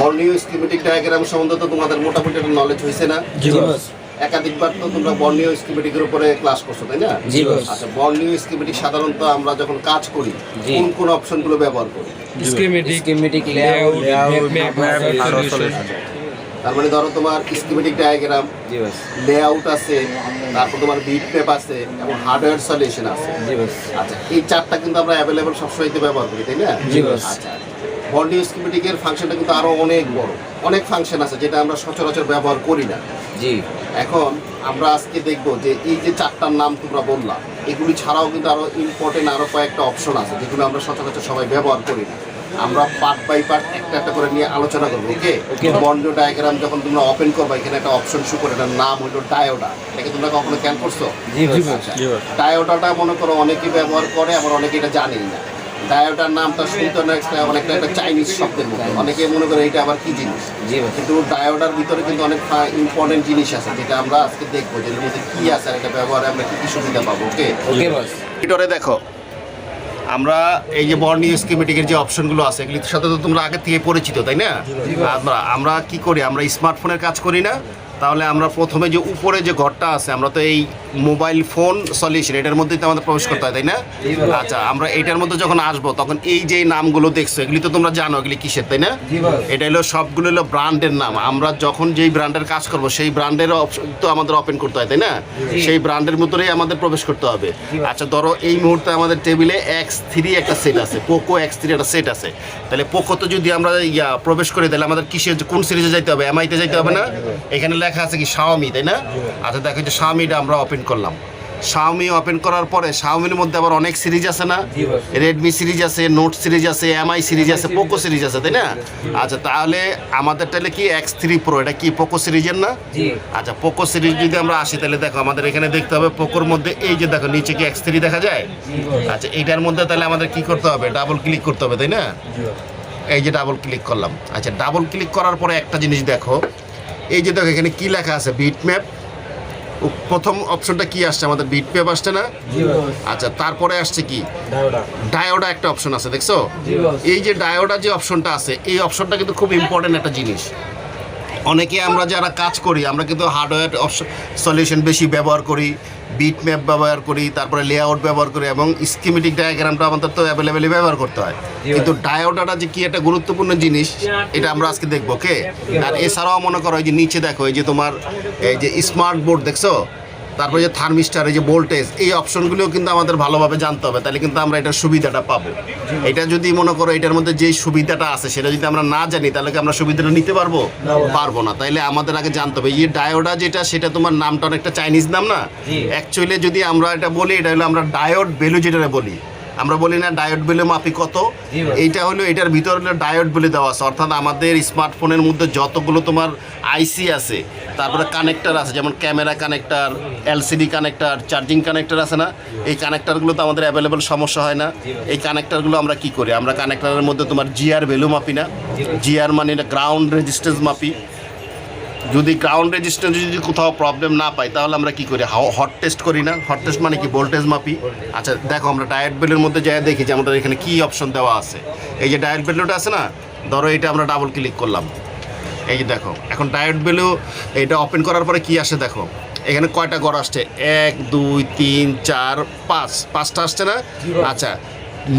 বর্ণীয় schematic diagram সম্বন্ধে তো তোমাদের মোটামুটি একটা নলেজ হয়েছে না? একাধিকবার তো তোমরা বর্ণীয় স্কিমেটিকের উপরে ক্লাস করছ তাই না? আচ্ছা বর্ণীয় স্কিমেটিক সাধারণত আমরা যখন কাজ করি। কোন কোন অপশনগুলো ব্যবহার করি? স্কিমেটিক. তার মানে ধরো তোমার স্কিমেটিক ডায়াগ্রাম লেআউট আছে তারপর তোমার বিট ম্যাপ আছে এবং হার্ডওয়্যার সলিউশন আছে। আচ্ছা এই চারটা কিন্তু আমরা অ্যাভেলেবল সবসময় ব্যবহার করি তাই না? আচ্ছা বন্ডি স্কিমেটিকের ফাংশনটা কিন্তু আরও অনেক বড়। অনেক ফাংশন আছে যেটা আমরা সচরাচর ব্যবহার করি না। জি। এখন আমরা আজকে দেখব যে এই যে চারটার নাম তোমরা বললা এগুলি ছাড়াও কিন্তু আরও ইম্পর্টেন্ট আরও কয়েকটা অপশন আছে যেগুলো আমরা সচরাচর সবাই ব্যবহার করি না। আমরা পার্ট বাই পার্ট একটা একটা করে নিয়ে আলোচনা করব ওকে Okay. বন্ড ডায়াগ্রাম যখন তোমরা ওপেন করবে এখানে একটা অপশন শু করে এটার নাম হলো ডায়োডা এটাকে তোমরা কখনো ক্যান করছ? বস আচ্ছা। ডায়োডাটা মনে করো অনেকেই ব্যবহার করে আবার অনেকে এটা জানেই না। ডায়োডার নামটা শুনতে অনেকটা অনেকটা একটা চাইনিজ শব্দের মতো। অনেকে মনে করে এটা আবার কি জিনিস? জি কিন্তু ডায়োডার ভিতরে কিন্তু অনেক ইম্পর্টেন্ট জিনিস আছে যেটা আমরা আজকে দেখব যে এর মধ্যে কি আছে আর এটা ব্যবহারে আমরা কি কি সুবিধা পাবো ওকে ওকে বস ভিতরে দেখো আমরা এই যে বর্ণীয় স্কিমেটিকের যে অপশনগুলো আছে এগুলির সাথে তো তোমরা আগে থেকে পরিচিত তাই না? আমরা আমরা কি করি? আমরা স্মার্টফোনের কাজ করি না তাহলে আমরা প্রথমে যে উপরে যে ঘরটা আছে আমরা তো এই মোবাইল ফোন সলিউশন এটার মধ্যেই তো আমাদের প্রবেশ করতে হয় তাই না? আচ্ছা আমরা এটার মধ্যে যখন আসব তখন এই যে নামগুলো দেখছ এগুলি তো তোমরা জানো এগুলি কিসের তাই না? এটা হলো সবগুলো হলো ব্র্যান্ডের নাম। আমরা যখন যেই ব্র্যান্ডের কাজ করব সেই ব্র্যান্ডের তো আমাদের ওপেন করতে হয় তাই না? সেই ব্র্যান্ডের মতোই আমাদের প্রবেশ করতে হবে। আচ্ছা ধরো এই মুহূর্তে আমাদের টেবিলে এক্স থ্রি একটা সেট আছে পোকো এক্স থ্রি একটা সেট আছে। তাহলে পোকোতে যদি আমরা ইয়া প্রবেশ করি তাহলে আমাদের কিসের কোন সিরিজে যাইতে হবে? এমআইতে যাইতে হবে না? এখানে লেখা আছে কি শাওমি তাই না? আচ্ছা দেখো যে শাওমিটা আমরা ওপেন করলাম। শাওমি ওপেন করার পরে শাওমির মধ্যে আবার অনেক সিরিজ আছে না? রেডমি সিরিজ আছে নোট সিরিজ আছে এমআই সিরিজ আছে পোকো সিরিজ আছে তাই না? আচ্ছা তাহলে আমাদের তাহলে কি এক্স থ্রি প্রো এটা কি পোকো সিরিজের না? আচ্ছা পোকো সিরিজ যদি আমরা আসি তাহলে দেখো আমাদের এখানে দেখতে হবে পোকোর মধ্যে এই যে দেখো নিচে কি এক্স থ্রি দেখা যায়? আচ্ছা এইটার মধ্যে তাহলে আমাদের কি করতে হবে? ডাবল ক্লিক করতে হবে তাই না? এই যে ডাবল ক্লিক করলাম। আচ্ছা ডাবল ক্লিক করার পরে একটা জিনিস দেখো। এই যে দেখো এখানে কি লেখা আছে? বিট ম্যাপ প্রথম অপশনটা কি আসছে? আমাদের বিট ম্যাপ আসছে না? আচ্ছা তারপরে আসছে কি? ডায়োডা একটা অপশন আছে দেখছ? এই যে ডায়োডা যে অপশনটা আছে এই অপশনটা কিন্তু খুব ইম্পর্টেন্ট একটা জিনিস। অনেকে আমরা যারা কাজ করি আমরা কিন্তু হার্ডওয়্যার অপশন সলিউশন বেশি ব্যবহার করি। বিট ম্যাপ ব্যবহার করি তারপরে লেআউট ব্যবহার করি এবং স্কিমেটিক ডায়াগ্রামটা আমাদের তো অ্যাভেলেবেলই ব্যবহার করতে হয়। কিন্তু ডায়োডাটা যে কি একটা গুরুত্বপূর্ণ জিনিস এটা আমরা আজকে দেখব ওকে? আর এছাড়াও মনে করো যে নিচে দেখো এই যে তোমার এই যে স্মার্ট বোর্ড দেখছ? তারপরে যে থার্মিস্টার এই যে ভোল্টেজ এই অপশনগুলোও কিন্তু আমাদের ভালোভাবে জানতে হবে। তাহলে কিন্তু আমরা এটার সুবিধাটা পাবো। এটা যদি মনে করো এটার মধ্যে যে সুবিধাটা আছে সেটা যদি আমরা না জানি তাহলে কি আমরা সুবিধাটা নিতে পারব? পারব না। তাইলে আমাদের আগে জানতে হবে এই ডায়োডা যেটা সেটা তোমার নামটা অনেকটা চাইনিজ নাম না? অ্যাকচুয়ালি যদি আমরা এটা বলি এটা হলো আমরা ডায়োড ভ্যালু যেটা বলি। আমরা বলি না ডায়োড ভ্যালু মাপি কত? এইটা হলো এটার ভিতরে হলো ডায়োড বলে দেওয়া আছে। অর্থাৎ আমাদের স্মার্টফোনের মধ্যে যতগুলো তোমার আইসি আছে তারপরে কানেক্টার আছে যেমন camera connector LCD connector charging connector আছে না? এই কানেক্টরগুলো তো আমাদের অ্যাভেলেবেল সমস্যা হয় না। এই কানেক্টারগুলো আমরা কি করি? আমরা কানেক্টারের মধ্যে তোমার জিআর ভ্যালু মাপি না। জিআর মানে গ্রাউন্ড রেজিস্ট্যান্স মাপি। যদি গ্রাউন্ড রেজিস্ট্যান্স যদি কোথাও প্রবলেম না পাই তাহলে আমরা কি করি? হট টেস্ট করি না? হট টেস্ট মানে কি? ভোল্টেজ মাপি। আচ্ছা দেখো আমরা ডায়েট বেলের মধ্যে যাই দেখি যে আমাদের এখানে কি অপশন দেওয়া আছে। এই যে ডায়েট বেলুটা আছে না? ধরো এটা আমরা ডাবল ক্লিক করলাম। এই যে দেখো এখন ডায়েট বেলু এটা ওপেন করার পরে কি আসে দেখো? এখানে কয়টা গড় আসছে? এক দুই তিন চার পাঁচ। পাঁচটা আসছে না? আচ্ছা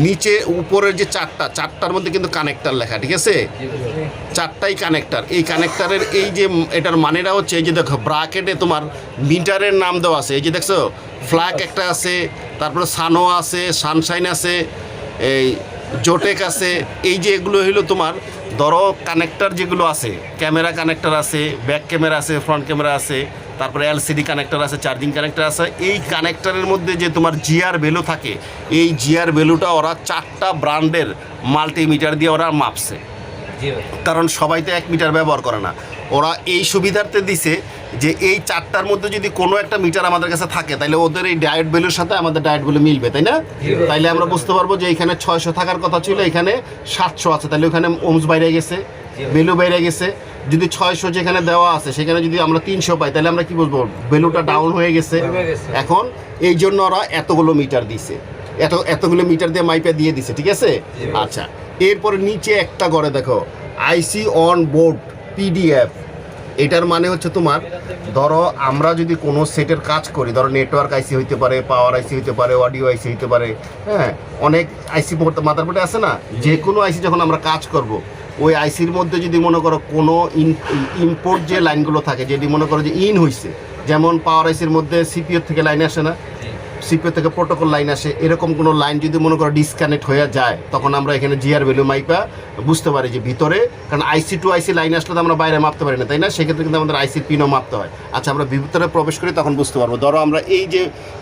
নিচে উপরের যে চারটা, চারটার মধ্যে কিন্তু কানেক্টার লেখা, ঠিক আছে? চারটাই কানেক্টার এই কানেক্টারের এই যে এটার মানেটা হচ্ছে, এই যে দেখো ব্রাকেটে তোমার মিটারের নাম দেওয়া আছে। এই যে দেখছ ফ্ল্যাগ একটা আছে, তারপরে সানো আছে সানশাইন আছে, এই জোটেক আছে। এই যে এগুলো হইল তোমার, ধরো কানেক্টার যেগুলো আছে ক্যামেরা কানেক্টার আছে ব্যাক ক্যামেরা আছে ফ্রন্ট ক্যামেরা আছে তারপরে এলসিডি কানেক্টর আছে চার্জিং কানেক্টর আছে। এই কানেক্টরের মধ্যে যে তোমার জিআর ভ্যালু থাকে এই জিআর ভ্যালুটা ওরা চারটা ব্র্যান্ডের মাল্টিমিটার দিয়ে ওরা মাপছে। কারণ সবাই তো এক মিটার ব্যবহার করে না। ওরা এই সুবিধার্থে দিছে যে এই চারটার মধ্যে যদি কোনো একটা মিটার আমাদের কাছে থাকে তাহলে ওদের এই ডায়েট ভ্যালুর সাথে আমাদের ডায়েট ভ্যালু মিলবে তাই না? তাইলে আমরা বুঝতে পারব যে এখানে ছয়শো থাকার কথা ছিল এখানে সাতশো আছে তাহলে ওখানে ওমস বাইরে গেছে ভ্যালু বাইরে গেছে। যদি ছয়শো যেখানে দেওয়া আছে সেখানে যদি আমরা তিনশো পাই তাহলে আমরা কি বলব? ভ্যালুটা ডাউন হয়ে গেছে। এখন এই জন্য ওরা এতগুলো মিটার দিছে। এত এতগুলো মিটার দিয়ে মাইপে দিয়ে দিছে ঠিক আছে? আচ্ছা এরপরে নিচে একটা ঘরে দেখো। আইসি অন বোর্ড পিডিএফ এটার মানে হচ্ছে তোমার ধরো আমরা যদি কোনো সেটের কাজ করি ধরো নেটওয়ার্ক আইসি হইতে পারে পাওয়ার আইসি হইতে পারে অডিও আইসি হইতে পারে হ্যাঁ অনেক আইসি মাথার বোর্ডে আছে না? যে কোনো আইসি যখন আমরা কাজ করব ওই আইসির মধ্যে যদি মনে করো কোনো ইম্পোর্ট যে লাইনগুলো থাকে, যেটি মনে করো যে ইন হয়েছে যেমন পাওয়ার আইসির মধ্যে সিপিও থেকে লাইন আসে না সিপিও থেকে প্রোটোকল লাইন আসে, এরকম কোনো লাইন যদি মনে করো ডিসকানেক্ট হয়ে যায়, তখন আমরা এখানে জিআর ভ্যালু মাইপা বুঝতে পারি যে ভিতরে, কারণ আইসি টু আইসি লাইন আসলে তো আমরা বাইরে মাপতে পারি না, তাই না? সেক্ষেত্রে কিন্তু আমাদের আইসির পিনও মাপতে হয়। আচ্ছা আমরা ভিতরে প্রবেশ করি, তখন বুঝতে পারব। ধরো আমরা এই যে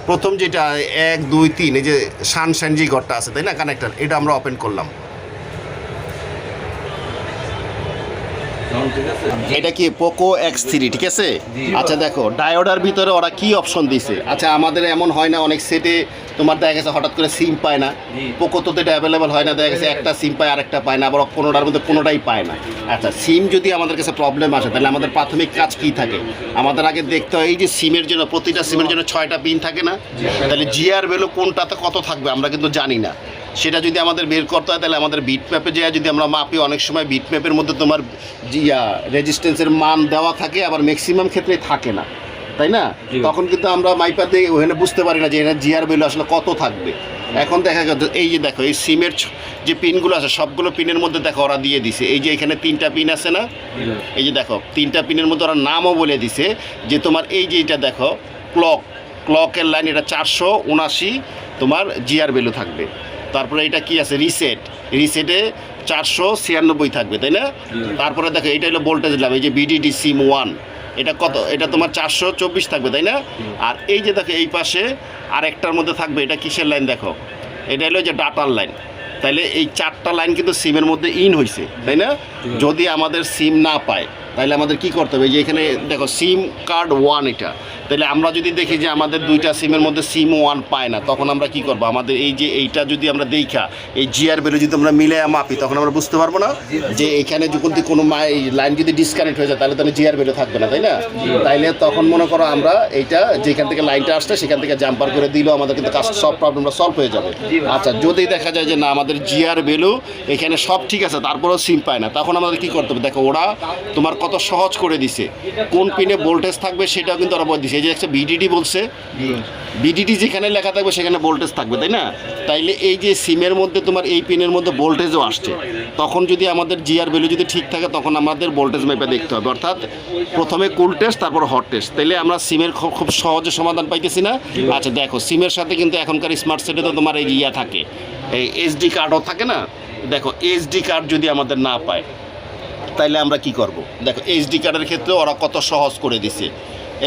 প্রথম যেটা, এক, দুই, তিন, এই যে সানশাইন যে ঘরটা আছে, তাই না কানেক্টার এটা আমরা ওপেন করলাম সাউন্ড ঠিক আছে এটা কি পোকো এক্স থ্রি ঠিক আছে? আচ্ছা দেখো ডায়োডার ভিতরে ওরা কি অপশন দিছে? আচ্ছা আমাদের এমন হয় না অনেক সেটে তোমার দেখা গেছে হঠাৎ করে সিম পায় না। পোকো তো এটা অ্যাভেলেবেল হয় না দেখা গেছে একটা সিম পায় আরেকটা পায় না আবার কোনোটার মধ্যে কোনোটাই পায় না। আচ্ছা সিম যদি আমাদের কাছে প্রবলেম আসে তাহলে আমাদের প্রাথমিক কাজ কি থাকে? আমাদের আগে দেখতে হয় এই যে সিমের জন্য প্রতিটা সিমের জন্য ছয়টা পিন থাকে না? তাহলে জিআর ভ্যালু কোনটাতে কত থাকবে আমরা কিন্তু জানি না। সেটা যদি আমাদের বের করতে হয় তাহলে আমাদের বিট ম্যাপে যায়। যদি আমরা মাপি অনেক সময় বিট ম্যাপের মধ্যে তোমার জিয়া রেজিস্ট্যান্সের মান দেওয়া থাকে আবার ম্যাক্সিমাম ক্ষেত্রে থাকে না। তাই না? তখন কিন্তু আমরা মাইপা দিয়ে ওখানে বুঝতে পারি না যে এখানে জিআর ভ্যালু আসলে কত থাকবে। এখন দেখা গেল এই যে দেখো এই সিমের যে পিনগুলো আছে সবগুলো পিনের মধ্যে দেখো ওরা দিয়ে দিছে। এই যে এখানে তিনটা পিন আছে না? এই যে দেখো তিনটা পিনের মধ্যে ওরা নামও বলে দিছে যে তোমার এই যে এটা দেখো ক্লক ক্লকের লাইন এটা চারশো উনাশি তোমার জিআর ভ্যালু থাকবে। তারপরে এটা কি আছে? রিসেট রিসেটে চারশো ছিয়ানব্বই থাকবে তাই না? তারপরে দেখো এটা হলো ভোল্টেজ লাভ এই যে বিডিডি সিম ওয়ান এটা কত? এটা তোমার চারশো চব্বিশ থাকবে তাই না? আর এই যে দেখো এই পাশে আরেকটার মধ্যে থাকবে এটা কিসের লাইন দেখো? এটা হলো যে ডাটার লাইন তাহলে এই চারটা লাইন কিন্তু সিমের মধ্যে ইন হয়েছে তাই না? যদি আমাদের সিম না পায় তাহলে আমাদের কি করতে হবে? যে এখানে দেখো সিম কার্ড ওয়ান এটা। তাহলে আমরা যদি দেখি যে আমাদের দুইটা সিমের মধ্যে সিম ওয়ান পায় না, তখন আমরা কি করব? আমাদের এই যে এইটা যদি আমরা দেখা, এই জিআর বেরো যদি আমরা মিলে মাপি, তখন আমরা বুঝতে পারব না যে এখানে যদি কোনো লাইন যদি ডিসকানেক্ট হয়ে যায়, তাহলে তাহলে জিআর বেরো থাকবে না, তাই না? তাইলে তখন মনে করো আমরা এইটা যেখান থেকে লাইনটা আসছে, সেখান থেকে জাম্পার করে দিলেও আমাদের কিন্তু কাজ সব প্রবলেমটা সলভ হয়ে যাবে। আচ্ছা যদি দেখা যায় যে না, আমাদের জিআর ভ্যালু এখানে সব ঠিক আছে, তারপরেও সিম পায় না, তখন আমাদের কি করতে হবে? দেখো, ওরা তোমার কত সহজ করে দিছে। কোন পিনে ভোল্টেজ থাকবে সেটাও কিন্তু ওরা বলে দিছে। এই যে একটা বিডিডি বলছে বিডিডি যেখানে লেখা থাকবে সেখানে ভোল্টেজ থাকবে, তাই না? তাইলে এই যে সিমের মধ্যে তোমার এই পিনের মধ্যে ভোল্টেজও আসছে। তখন যদি আমাদের জিআর ভ্যালু যদি ঠিক থাকে, তখন আমাদের ভোল্টেজ মেপে দেখতে হবে। অর্থাৎ প্রথমে কুল টেস্ট তারপর হট টেস্ট তাইলে আমরা সিমের খুব সহজে সমাধান পাইতেছি না। আচ্ছা দেখো সিমের সাথে কিন্তু এখনকার স্মার্ট সেটে তো তোমার এই ইয়া থাকে। এই এইচডি কার্ডও থাকে না? দেখো এইচডি কার্ড যদি আমাদের না পায় তাইলে আমরা কি করব? দেখো এইচডি কার্ডের ক্ষেত্রে ওরা কত সহজ করে দিছে।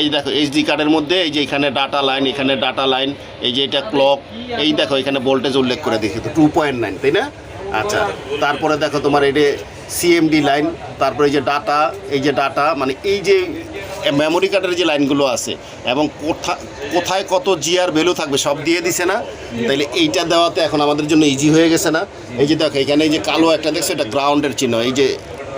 এই দেখো এইচডি কার্ডের মধ্যে এই যে এখানে ডাটা লাইন এখানে ডাটা লাইন এই যে এটা ক্লক এই দেখো, এখানে ভোল্টেজ উল্লেখ করে দেখি তো টু পয়েন্ট নাইন তাই না? আচ্ছা তারপরে দেখো তোমার এই যে সিএমডি লাইন তারপরে এই যে ডাটা এই যে ডাটা মানে এই যে মেমোরি কার্ডের যে লাইনগুলো আছে, এবং কোথা, কোথায় কত জিআর ভ্যালু থাকবে সব দিয়ে দিছে না? তাইলে এইটা দেওয়াতে এখন আমাদের জন্য ইজি হয়ে গেছে না? এই যে দেখো, এখানে এই যে কালো একটা দেখছ, এটা গ্রাউন্ডের চিহ্ন, এই যে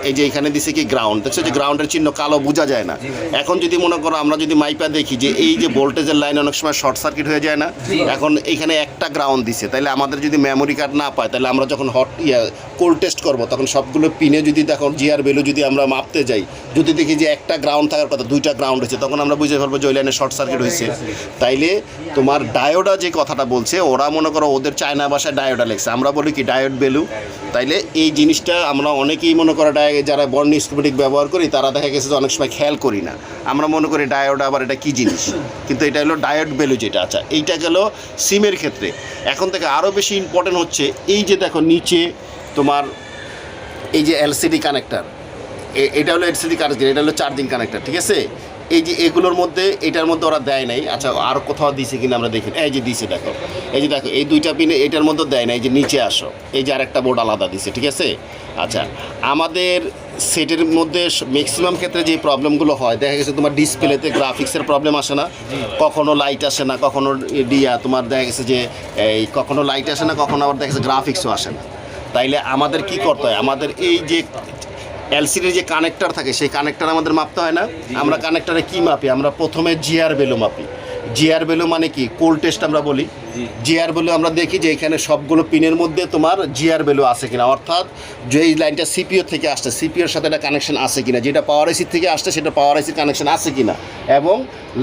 এই যে এখানে দিছে কি গ্রাউন্ড দেখছ যে গ্রাউন্ডের চিহ্ন কালো বোঝা যায় না। এখন যদি মনে করো আমরা যদি মাইপা দেখি যে এই যে ভোল্টেজের লাইন অনেক সময় শর্ট সার্কিট হয়ে যায় না, এখন এইখানে একটা গ্রাউন্ড দিছে। তাহলে আমাদের যদি মেমোরি কার্ড না পায় তাহলে আমরা যখন হট ইয়া কোল্ড টেস্ট করব, তখন সবগুলো পিনে যদি দেখো জিআর ভ্যালু যদি আমরা মাপতে যাই, যদি দেখি যে একটা গ্রাউন্ড থাকার কথা, দুইটা গ্রাউন্ড হয়েছে, তখন আমরা বুঝে ফেলব যে ওই লাইনে শর্ট সার্কিট হয়েছে। তাইলে তোমার ডায়োডা যে কথাটা বলছে, ওরা মনে করো ওদের চায়না ভাষায় ডায়োডা লেখছে। আমরা বলি কি ডায়োড ভ্যালু তাইলে এই জিনিসটা আমরা অনেকেই মনে করো ডায় যারা বর্ণ স্কুমেটিক ব্যবহার করি, তারা দেখা গেছে যে অনেক সময় খেয়াল করি না। আমরা মনে করি ডায়োড আবার এটা কী জিনিস? কিন্তু এটা হলো ডায়োড ভ্যালু যেটা। আচ্ছা এইটা গেল সিমের ক্ষেত্রে। এখন থেকে আরও বেশি ইম্পর্টেন্ট হচ্ছে, এই যে দেখো নিচে তোমার এই যে এলসিডি কানেক্টার এটা হলো এলসিডি কানেক্টার এটা হলো চার্জিং কানেক্টার ঠিক আছে? এই যে এগুলোর মধ্যে, এটার মধ্যে ওরা দেয় নাই। আচ্ছা আর কোথাও দিছে কিনা আমরা দেখি এই যে দিছে, দেখো। এই যে দেখো, এই দুইটা পিনে এটার মধ্যে দেয় নাই যে নিচে আসো। এই যে আরেকটা বোর্ড আলাদা দিছে, ঠিক আছে? আচ্ছা আমাদের সেটের মধ্যে ম্যাক্সিমাম ক্ষেত্রে যে প্রবলেমগুলো হয়, দেখা গেছে তোমার ডিসপ্লেতে গ্রাফিক্সের প্রবলেম আসে না। কখনো লাইট আসে না, কখনো ডিয়া তোমার দেখা গেছে যে, এই কখনো লাইট আসে না, কখনো আবার দেখা গেছে গ্রাফিক্সও আসে না। তাইলে আমাদের কি করতে হয়? আমাদের এই যে এলসিডির যে কানেক্টার থাকে, সেই কানেক্টার আমাদের মাপতে হয় না। আমরা কানেক্টরে কি মাপি? আমরা প্রথমে জিআর বেলু মাপি। জিআর ভ্যালু মানে কি? কোল টেস্ট আমরা বলি। জিআর ভ্যালু আমরা দেখি যে এখানে সবগুলো পিনের মধ্যে তোমার জিআর ভ্যালু আছে কিনা। অর্থাৎ যে এই লাইনটা সিপিও থেকে আসছে সিপিওর সাথে একটা কানেকশন আছে কিনা। যেটা পাওয়ার আইসি থেকে আসছে সেটা পাওয়ার আইসির কানেকশন আছে কিনা। এবং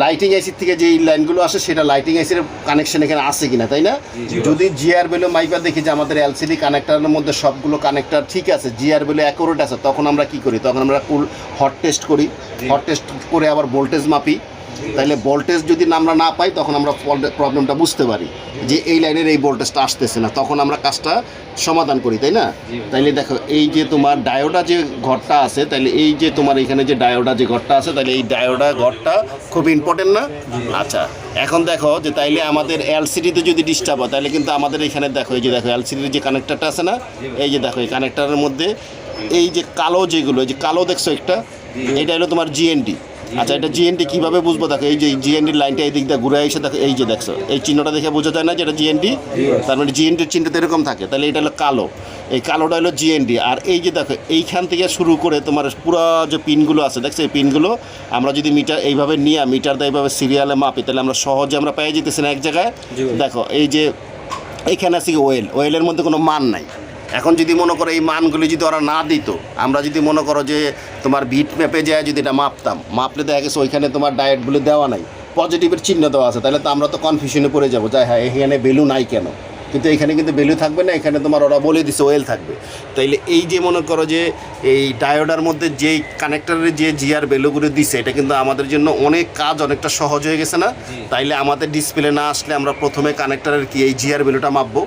লাইটিং আইসির থেকে যেই লাইনগুলো আসে সেটা লাইটিং আইসির কানেকশন এখানে আছে কিনা তাই না? যদি জিআর ভ্যালু মাইপা দেখি যে আমাদের এলসিডি কানেক্টারের মধ্যে সবগুলো কানেক্টার ঠিক আছে জিআর ভ্যালু অ্যাকোরেট আছে তখন আমরা কি করি? তখন আমরা কুল হট টেস্ট করি। হট টেস্ট করে আবার ভোল্টেজ মাপি। তাহলে ভোল্টেজ যদি আমরা না পাই তখন আমরা প্রবলেমটা বুঝতে পারি যে এই লাইনের এই ভোল্টেজটা আসতেছে না। তখন আমরা কাজটা সমাধান করি তাই না? তাইলে দেখো এই যে তোমার ডায়োডা যে ঘরটা আছে তাহলে এই যে তোমার এখানে যে ডায়োডা যে ঘরটা আছে তাহলে এই ডায়োডা ঘরটা খুব ইম্পর্টেন্ট না? আচ্ছা এখন দেখো যে তাইলে আমাদের এলসিডিতে যদি ডিস্টার্ব হয় তাহলে কিন্তু আমাদের এখানে দেখো এই যে দেখো এলসিডির যে কানেক্টারটা আছে না এই যে দেখো এই কানেক্টারের মধ্যে এই যে কালো যেগুলো এই যে কালো দেখছ একটা এটা হলো তোমার জিএনডি আচ্ছা এটা জিএনডি কীভাবে বুঝব? দেখো এই যে জিএনডির লাইনটা এই দিক দিয়ে ঘুরে এসে দেখো এই যে দেখছ এই চিহ্নটা দেখে বোঝা যায় না যে এটা জিএনডি তার মানে জিএনডির চিহ্নটা এরকম থাকে তাহলে এটা হলো কালো। এই কালোটা হলো জিএনডি আর এই যে দেখো এইখান থেকে শুরু করে তোমার পুরো যে পিনগুলো আছে দেখছ এই পিনগুলো আমরা যদি মিটার এইভাবে নিয়ে মিটার দিয়ে এইভাবে সিরিয়ালে মাপি তাহলে আমরা সহজে আমরা পেয়ে যেতেছি না এক জায়গায়। দেখো এই যে এইখানে আছে ওয়েল ওয়েলের মধ্যে কোনো মান নাই। এখন যদি মনে করো এই মানগুলি যদি ওরা না দিত আমরা যদি মনে করো যে তোমার বিট ম্যাপে যায় যদি এটা মাপতাম মাপলে দেখা গেছে ওইখানে তোমার ডায়েটগুলো দেওয়া নাই পজিটিভের চিহ্ন দেওয়া আছে তাহলে তো আমরা তো কনফিউশনে পড়ে যাব যাই হ্যাঁ এখানে ভ্যালু নাই কেন? কিন্তু এখানে কিন্তু ভ্যালু থাকবে না এখানে তোমার ওরা বলে দিছে ওয়েল থাকবে। তাইলে এই যে মনে করো যে এই ডায়োডার মধ্যে যেই কানেক্টরের যে জিআর ভ্যালুগুলো দিছে এটা কিন্তু আমাদের জন্য অনেক কাজ অনেকটা সহজ হয়ে গেছে না? তাইলে আমাদের ডিসপ্লে না আসলে আমরা প্রথমে কানেক্টরের কি এই জিআর ভ্যালুটা মাপবো?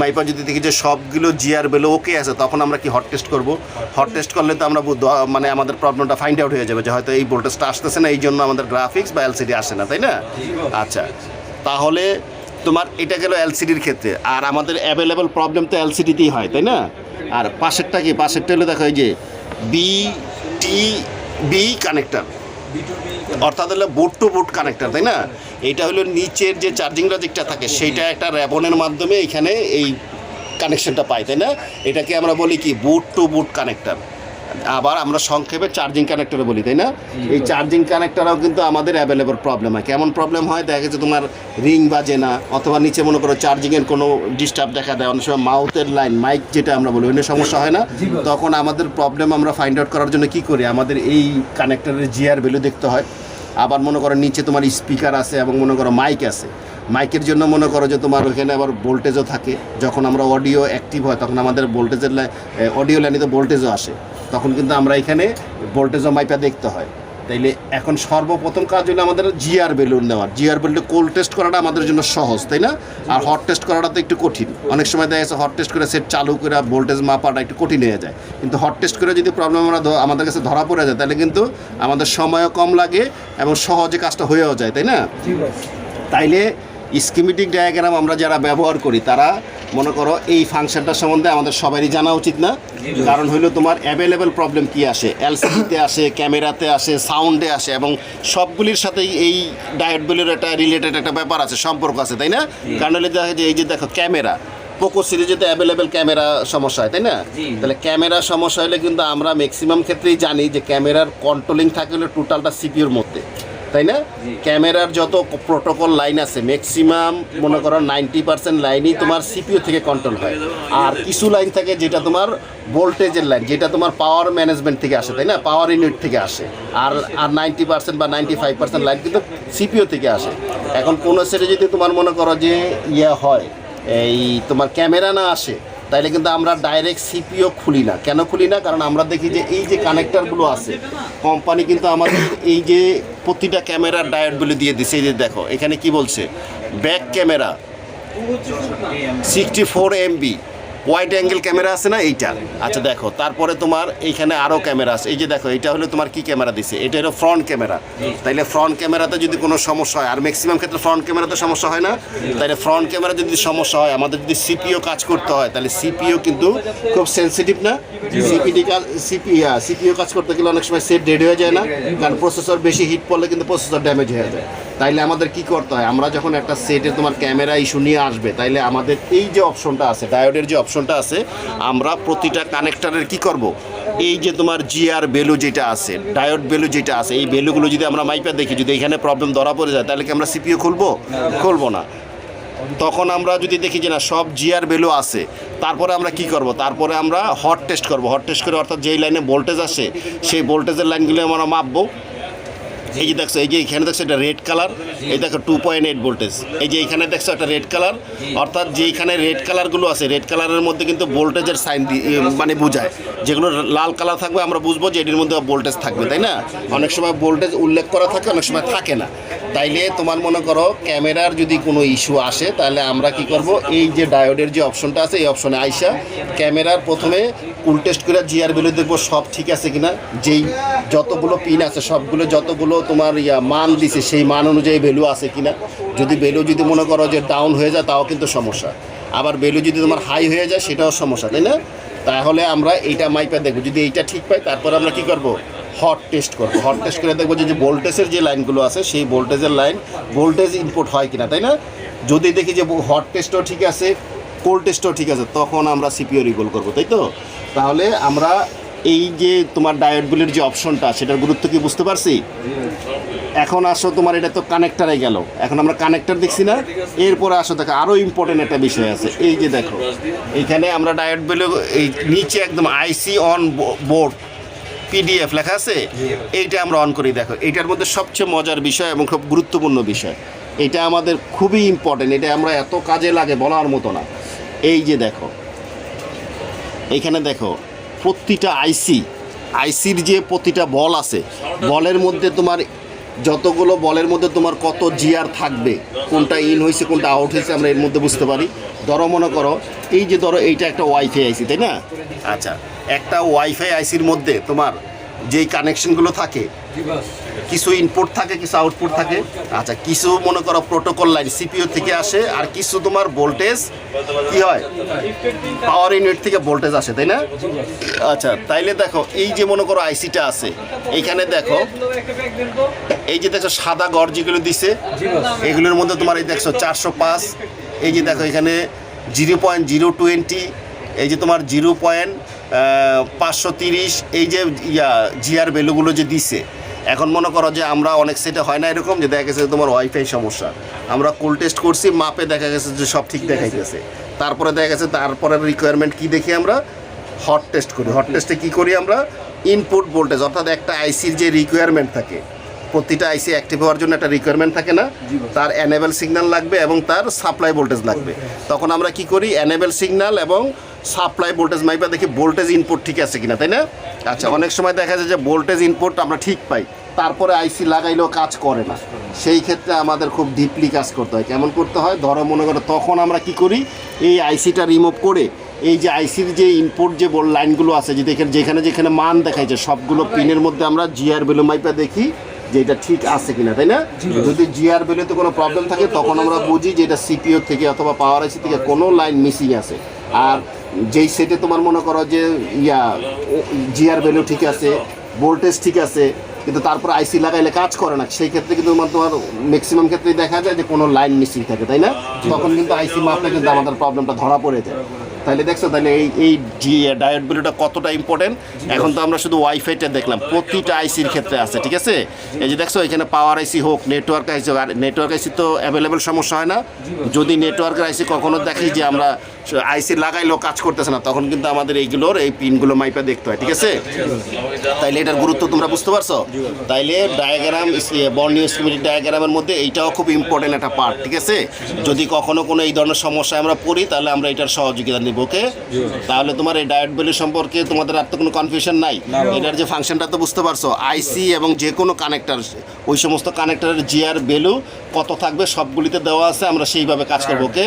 মাইপা যদি দেখি যে সবগুলো জিআর ভ্যালু ওকে আছে, তখন আমরা কি হট টেস্ট করব? হট টেস্ট করলে তো আমরা মানে আমাদের প্রবলেমটা ফাইন্ড আউট হয়ে যাবে যে হয়তো এই ভোল্টেজটা আসতেছে না, এই জন্য আমাদের গ্রাফিক্স বা এলসিডি আসে না, তাই না? আচ্ছা তাহলে তোমার এটা গেল এলসিডির ক্ষেত্রে, আর আমাদের অ্যাভেলেবল প্রবলেম তো এলসিডিতেই হয়, তাই না? আর পাশেরটা কি? পাশেরটা হলো দেখো এই যে বি টি বি কানেক্টর অর্থাৎ হলো বুট টু বুট কানেক্টার তাই না? এটা হলো নিচের যে চার্জিং লজিকটা থাকে, সেইটা একটা র্যাবনের মাধ্যমে এখানে এই কানেকশনটা পাই তাই না? এটাকে আমরা বলি কি বুট টু বুট কানেক্টর আবার আমরা সংক্ষেপে চার্জিং কানেক্টরে বলি তাই না? এই চার্জিং কানেক্টরও কিন্তু আমাদের অ্যাভেলেবল প্রবলেম হয়। কেমন প্রবলেম হয়? দেখা গেছে তোমার রিং বাজে না অথবা নিচে মনে করো চার্জিংয়ের কোনো ডিস্টার্ব দেখা দেয় অনেক সময় মাউথের লাইন মাইক যেটা আমরা বলি ওই সমস্যা হয় না। তখন আমাদের প্রবলেম আমরা ফাইন্ড আউট করার জন্য কি করি? আমাদের এই কানেক্টরের জিআর ভ্যালু দেখতে হয়। আবার মনে করো নিচে তোমার স্পিকার আছে এবং মনে করো মাইক আছে। মাইকের জন্য মনে করো যে তোমার ওইখানে আবার ভোল্টেজও থাকে। যখন আমরা অডিও অ্যাক্টিভ হয় তখন আমাদের ভোল্টেজের অডিও লাইনে তো ভোল্টেজও আসে। তখন কিন্তু আমরা এখানে ভোল্টেজও মাইপা দেখতে হয়। তাইলে এখন সর্বপ্রথম কাজ হলো আমাদের জিআর বেলুন নেওয়ার। জিআর বেলুন কোল্ড টেস্ট করাটা আমাদের জন্য সহজ তাই না? আর হট টেস্ট করাটা তো একটু কঠিন। অনেক সময় দেখা যাচ্ছে হট টেস্ট করে সেট চালু করে ভোল্টেজ মাপাটা একটু কঠিন হয়ে যায়। কিন্তু হট টেস্ট করে যদি প্রবলেম আমরা আমাদের কাছে ধরা পড়ে যায় তাহলে কিন্তু আমাদের সময়ও কম লাগে এবং সহজে কাজটা হয়েও যায় তাই না? তাইলে স্কিমেটিক ডায়াগ্রাম আমরা যারা ব্যবহার করি তারা মনে করো এই ফাংশনটা সম্বন্ধে আমাদের সবারই জানা উচিত না। কারণ হইল তোমার অ্যাভেলেবেল প্রবলেম কি আসে? এলসিডিতে আসে ক্যামেরাতে আসে সাউন্ডে আসে এবং সবগুলির সাথেই এই ডায়েটগুলির একটা রিলেটেড একটা ব্যাপার আছে সম্পর্ক আছে তাই না? কারণ হলে দেখা যায় এই যে দেখো ক্যামেরা পোকো সিরিজেতে অ্যাভেলেবেল ক্যামেরা সমস্যা হয় তাই না? তাহলে ক্যামেরা সমস্যা হলে কিন্তু আমরা ম্যাক্সিমাম ক্ষেত্রেই জানি যে ক্যামেরার কন্ট্রোলিং থাকে হলো টোটালটা সিপিউর মধ্যে। তাই না? ক্যামেরার যত প্রোটোকল লাইন আছে ম্যাক্সিমাম মনে করো নাইনটি পার্সেন্ট লাইনই তোমার সিপিও থেকে কন্ট্রোল হয়। আর কিছু লাইন থাকে যেটা তোমার ভোল্টেজের লাইন যেটা তোমার পাওয়ার ম্যানেজমেন্ট থেকে আসে তাই না? পাওয়ার ইউনিট থেকে আসে। আর আর নাইনটি পার্সেন্ট বা নাইনটি ফাইভ পার্সেন্ট লাইন কিন্তু সিপিও থেকে আসে। এখন কোনো সেটে যদি তোমার মনে করো যে ইয়ে হয় এই তোমার ক্যামেরা না আসে তাইলে কিন্তু আমরা ডাইরেক্ট সিপিও খুলি না। কেন খুলি না? কারণ আমরা দেখি যে এই যে কানেক্টারগুলো আছে কোম্পানি কিন্তু আমাদের এই যে প্রতিটা ক্যামেরার ডায়েটগুলো দিয়ে দিছে, এই যে দেখো, এখানে কি বলছে? Back camera sixty four MB wide angle camera আছে না এইটা? আচ্ছা দেখো তারপরে তোমার এইখানে আরও ক্যামেরা আছে। এই যে দেখো এটা হলো তোমার কি ক্যামেরা দিছে? এটা হলো ফ্রন্ট ক্যামেরা তাইলে ফ্রন্ট ক্যামেরাতে যদি কোনো সমস্যা হয় আর ম্যাক্সিমাম ক্ষেত্রে ফ্রন্ট ক্যামেরাতে সমস্যা হয় না? তাইলে ফ্রন্ট ক্যামেরা যদি সমস্যা হয় আমাদের যদি সিপিও কাজ করতে হয় তাহলে সিপিও কিন্তু খুব সেন্সিটিভ না? সিপিডি কাজ সিপি সিপিও কাজ করতে গেলে অনেক সময় সেট রেডি হয়ে যায় না? কারণ প্রসেসর বেশি হিট পড়লে কিন্তু প্রসেসর ড্যামেজ হয়ে যায়। তাইলে আমাদের কি করতে হয়? আমরা যখন একটা সেটে তোমার ক্যামেরা ইস্যু নিয়ে আসবে তাইলে আমাদের এই যে অপশনটা আছে ডায়োডের যে অপশনটা আছে, আমরা প্রতিটা কানেক্টরের কি করব? এই যে তোমার জিআর ভ্যালু যেটা আছে ডায়োড ভ্যালু যেটা আছে, এই ভ্যালুগুলো যদি আমরা মাইপা দেখি, যদি এখানে প্রবলেম ধরা পড়ে যায়, তাহলে কি আমরা সিপিও খুলবো? খুলবো না। তখন আমরা যদি দেখি যে না, সব জিআর ভ্যালু আছে, তারপরে আমরা কি করব? তারপরে আমরা হট টেস্ট করব। হট টেস্ট করে অর্থাৎ যেই লাইনে ভোল্টেজ আসে, সেই ভোল্টেজের লাইনগুলো আমরা মাপবো। এই যে দেখছ, এই যে এখানে দেখছ এটা রেড কালার এই দেখো টু পয়েন্ট এইট ভোল্টেজ এই যে এখানে দেখছ একটা রেড কালার অর্থাৎ যেখানে রেড কালারগুলো আছে রেড কালারের মধ্যে কিন্তু ভোল্টেজের সাইন মানে বোঝায়। যেগুলো লাল কালার থাকবে, আমরা বুঝব যে এটির মধ্যে ভোল্টেজ থাকবে, তাই না? অনেক সময় ভোল্টেজ উল্লেখ করা থাকে, অনেক সময় থাকে না। তাইলে তোমার মনে করো, ক্যামেরার যদি কোনো ইস্যু আসে তাহলে আমরা কি করব? এই যে ডায়োডের যে অপশনটা আছে, এই অপশনে আইসা ক্যামেরার প্রথমে কুল টেস্ট করে জিআর ভ্যালু দেখব সব ঠিক আছে কিনা? যেই যতগুলো পিন আছে, সবগুলো যতগুলো তোমার ইয়া মান দিছে, সেই মান অনুযায়ী ভ্যালু আছে কিনা? যদি ভ্যালু যদি মনে করো যে ডাউন হয়ে যায়, তাও কিন্তু সমস্যা। আবার ভ্যালু যদি তোমার হাই হয়ে যায়, সেটাও সমস্যা, তাই না? তাহলে আমরা এইটা মাইপা দেখব। যদি এইটা ঠিক পাই, তারপর আমরা কি করব? হট টেস্ট করব। হট টেস্ট করে দেখব যে যে ভোল্টেজের যে লাইনগুলো আছে, সেই ভোল্টেজের লাইন ভোল্টেজ ইনপুট হয় কিনা, তাই না? যদি দেখি যে হট টেস্টও ঠিক আছে কোল্ড টেস্টও ঠিক আছে, তখন আমরা সিপিও রিকল করব, তাই তো? তাহলে আমরা এই যে তোমার ডায়োডগুলির যে অপশনটা সেটার গুরুত্ব কি বুঝতে পারছি? এখন আসো তোমার, এটা তো কানেক্টারে গেল। এখন আমরা কানেক্টার দেখছি না, এরপরে আসো দেখো আরও ইম্পর্টেন্ট একটা বিষয় আছে। এই যে দেখো, এখানে আমরা ডায়োড বলে এই নিচে একদম আইসি অন বোর্ড পিডিএফ লেখা আছে? এইটা আমরা অন করি, দেখো। এইটার মধ্যে সবচেয়ে মজার বিষয় এবং খুব গুরুত্বপূর্ণ বিষয়। এটা আমাদের খুবই ইম্পর্টেন্ট এটা আমরা এত কাজে লাগে বলার মতো না। এই যে দেখো এইখানে দেখো, প্রতিটা আইসি আইসির যে প্রতিটা বল আছে, বলের মধ্যে তোমার যতগুলো বলের মধ্যে তোমার কত জিআর থাকবে, কোনটা ইন হয়েছে, কোনটা আউট হয়েছে, আমরা এর মধ্যে বুঝতে পারি। ধরো, মনে করো, এই যে ধরো, এইটা একটা ওয়াইফাই আইসি তাই না? আচ্ছা একটা ওয়াইফাই আইসির মধ্যে তোমার যেই কানেকশনগুলো থাকে কিছু ইনপুট থাকে, কিছু আউটপুট থাকে। আচ্ছা কিছু মনে করো প্রোটোকল লাইন সিপিইউ থেকে আসে, আর কিছু তোমার ভোল্টেজ কি হয়? পাওয়ার ইউনিট থেকে ভোল্টেজ আসে, তাই না? আচ্ছা তাইলে দেখো, এই যে মনে করো আইসিটা আছে এইখানে দেখো, এই যে দেখো সাদা গড় যেগুলো দিছে, এগুলোর মধ্যে তোমার এই দেখছ চারশো পাঁচ, এই যে দেখো এখানে জিরো পয়েন্ট জিরো টোয়েন্টি এই যে তোমার জিরো পয়েন্ট পাঁচশো তিরিশ, এই যে ইয়া জিআর ভ্যালুগুলো যে দিছে এখন মনে করো যে আমরা অনেক সেটে হয় না এরকম যে দেখা গেছে যে তোমার ওয়াইফাই সমস্যা। আমরা কোল টেস্ট করছি মাপে দেখা গেছে যে সব ঠিক দেখাইতেছে। তারপরে দেখা গেছে তারপরে রিকোয়ারমেন্ট কি দেখি আমরা? হট টেস্ট করি। হট টেস্টে কি করি আমরা? ইনপুট ভোল্টেজ অর্থাৎ একটা আইসির যে রিকোয়ারমেন্ট থাকে প্রতিটা আইসি অ্যাক্টিভ হওয়ার জন্য একটা রিকোয়ারমেন্ট থাকে না? তার অ্যানেবেল সিগন্যাল লাগবে এবং তার সাপ্লাই ভোল্টেজ লাগবে। তখন আমরা কি করি? অ্যানেবেল সিগন্যাল এবং সাপ্লাই ভোল্টেজ মাইপা দেখি ভোল্টেজ ইনপুট ঠিক আছে কিনা তাই না? আচ্ছা অনেক সময় দেখা যায় যে ভোল্টেজ ইনপুট আমরা ঠিক পাই। তারপরে আইসি লাগাইলেও কাজ করে না। সেই ক্ষেত্রে আমাদের খুব ডিপলি কাজ করতে হয়। কেমন করতে হয়? ধরো মনে করো তখন আমরা কি করি? এই আইসিটা রিমুভ করে এই যে আইসির যে ইনপুট যে বল লাইনগুলো আছে যে দেখেন যেখানে যেখানে মান দেখাইছে সবগুলো পিনের মধ্যে আমরা জিআর বেলু মাইপা দেখি যে এটা ঠিক আছে কিনা তাই না? যদি জিআর বেলুতে কোনো প্রবলেম থাকে তখন আমরা বুঝি যে এটা সিপিও থেকে অথবা পাওয়ার আইসি থেকে কোনো লাইন মিসিং আছে। আর যেই সেটে তোমার মনে করো যে ইয়া জিআর ভ্যালু ঠিক আছে ভোল্টেজ ঠিক আছে কিন্তু তারপর আইসি লাগাইলে কাজ করে না। সেই ক্ষেত্রে কিন্তু তোমার ম্যাক্সিমাম ক্ষেত্রে দেখা যায় যে কোনো লাইন মিসিং থাকে তাই না? তখন কিন্তু আইসি মাপলে কিন্তু আমাদের প্রবলেমটা ধরা পড়ে যায়। তাহলে দেখছ তাহলে এই এই ডায়োড ভ্যালুটা কতটা ইম্পর্টেন্ট এখন তো আমরা শুধু ওয়াইফাইটা দেখলাম। প্রতিটা আইসির ক্ষেত্রে আছে ঠিক আছে? এই যে দেখছ এখানে পাওয়ার আইসি হোক নেটওয়ার্ক আইসি হোক আর নেটওয়ার্ক আইসি তো অ্যাভেলেবেল সমস্যা হয় না। যদি নেটওয়ার্কের আইসি কখনো দেখি যে আমরা আইসি লাগাইলেও কাজ করতেছে না তখন কিন্তু আমাদের এইগুলোর এই পিনগুলো মাইপা দেখতে হয় ঠিক আছে? তাইলে এটার গুরুত্ব তোমরা বুঝতে পারছ? তাইলে ডায়াগ্রাম বর্ণীয় স্কিমেটিক ডায়াগ্রামের মধ্যে এইটাও খুব ইম্পর্টেন্ট একটা পার্ট ঠিক আছে? যদি কখনো কোনো এই ধরনের সমস্যায় আমরা পড়ি তাহলে আমরা এটার সহযোগিতা নিব ওকে? তাহলে তোমার এই ডায়েট বেলি সম্পর্কে তোমাদের আর তো কোনো কনফিউশন নাই। এটার যে ফাংশনটা তো বুঝতে পারছ আইসি এবং যে কোনো কানেক্টার ওই সমস্ত কানেক্টারের জিআর ভ্যালু কত থাকবে সবগুলিতে দেওয়া আছে আমরা সেইভাবে কাজ করব ওকে?